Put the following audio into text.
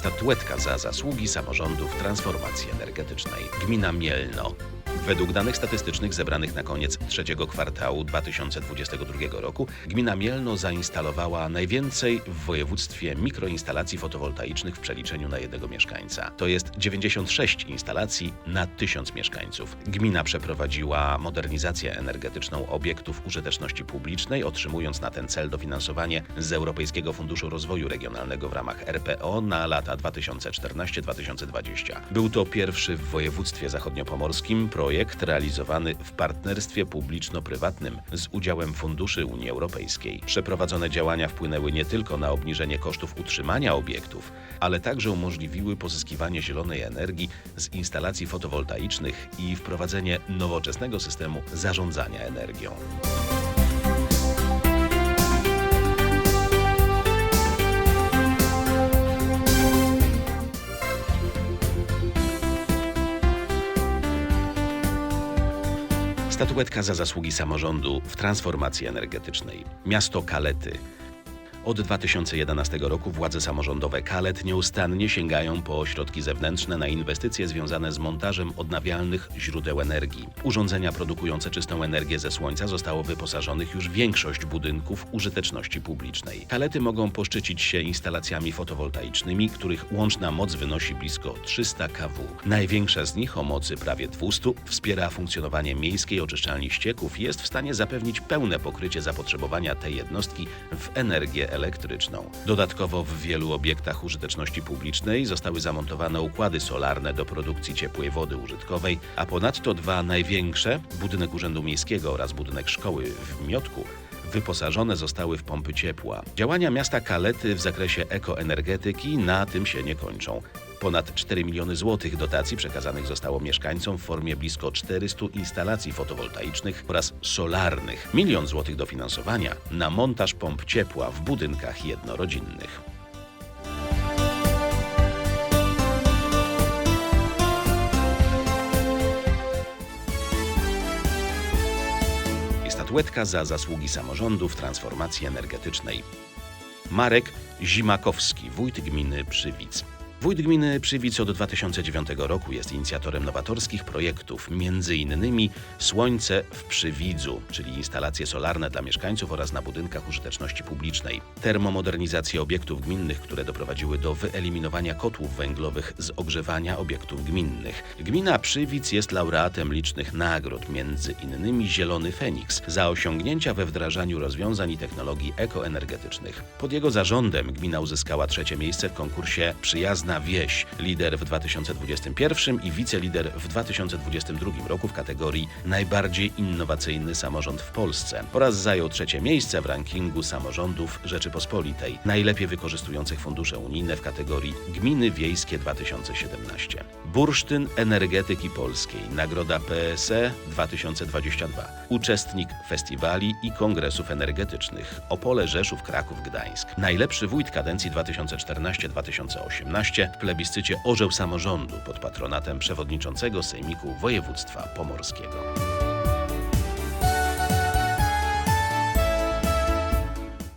Statuetka za zasługi samorządu w transformacji energetycznej. Gmina Mielno. Według danych statystycznych zebranych na koniec trzeciego kwartału 2022 roku, gmina Mielno zainstalowała najwięcej w województwie mikroinstalacji fotowoltaicznych w przeliczeniu na jednego mieszkańca. To jest 96 instalacji na 1000 mieszkańców. Gmina przeprowadziła modernizację energetyczną obiektów użyteczności publicznej, otrzymując na ten cel dofinansowanie z Europejskiego Funduszu Rozwoju Regionalnego w ramach RPO na lata 2014-2020. Był to pierwszy w województwie zachodniopomorskim projekt realizowany w partnerstwie publiczno-prywatnym z udziałem funduszy Unii Europejskiej. Przeprowadzone działania wpłynęły nie tylko na obniżenie kosztów utrzymania obiektów, ale także umożliwiły pozyskiwanie zielonej energii z instalacji fotowoltaicznych i wprowadzenie nowoczesnego systemu zarządzania energią. Statuetka za zasługi samorządu w transformacji energetycznej. Miasto Kalety. Od 2011 roku władze samorządowe Kalet nieustannie sięgają po środki zewnętrzne na inwestycje związane z montażem odnawialnych źródeł energii. Urządzenia produkujące czystą energię ze słońca zostało wyposażonych już większość budynków użyteczności publicznej. Kalety mogą poszczycić się instalacjami fotowoltaicznymi, których łączna moc wynosi blisko 300 kW. Największa z nich o mocy prawie 200 wspiera funkcjonowanie miejskiej oczyszczalni ścieków i jest w stanie zapewnić pełne pokrycie zapotrzebowania tej jednostki w energię elektryczną. Dodatkowo w wielu obiektach użyteczności publicznej zostały zamontowane układy solarne do produkcji ciepłej wody użytkowej, a ponadto dwa największe, budynek Urzędu Miejskiego oraz budynek szkoły w Miotku, wyposażone zostały w pompy ciepła. Działania miasta Kalety w zakresie ekoenergetyki na tym się nie kończą. Ponad 4 miliony złotych dotacji przekazanych zostało mieszkańcom w formie blisko 400 instalacji fotowoltaicznych oraz solarnych. Milion złotych dofinansowania na montaż pomp ciepła w budynkach jednorodzinnych. Statuetka za zasługi samorządu w transformacji energetycznej. Marek Zimakowski, wójt gminy Przywic. Wójt gminy Przywic od 2009 roku jest inicjatorem nowatorskich projektów, m.in. Słońce w Przywidzu, czyli instalacje solarne dla mieszkańców oraz na budynkach użyteczności publicznej, termomodernizację obiektów gminnych, które doprowadziły do wyeliminowania kotłów węglowych z ogrzewania obiektów gminnych. Gmina Przywic jest laureatem licznych nagród, m.in. Zielony Feniks, za osiągnięcia we wdrażaniu rozwiązań i technologii ekoenergetycznych. Pod jego zarządem gmina uzyskała trzecie miejsce w konkursie Przyjazna Wieś, lider w 2021 i wicelider w 2022 roku w kategorii Najbardziej innowacyjny samorząd w Polsce oraz zajął trzecie miejsce w rankingu samorządów Rzeczypospolitej, najlepiej wykorzystujących fundusze unijne w kategorii Gminy Wiejskie 2017. Bursztyn Energetyki Polskiej, Nagroda PSE 2022, uczestnik festiwali i kongresów energetycznych Opole, Rzeszów, Kraków, Gdańsk. Najlepszy wójt kadencji 2014-2018 w plebiscycie Orzeł Samorządu pod patronatem przewodniczącego Sejmiku Województwa Pomorskiego.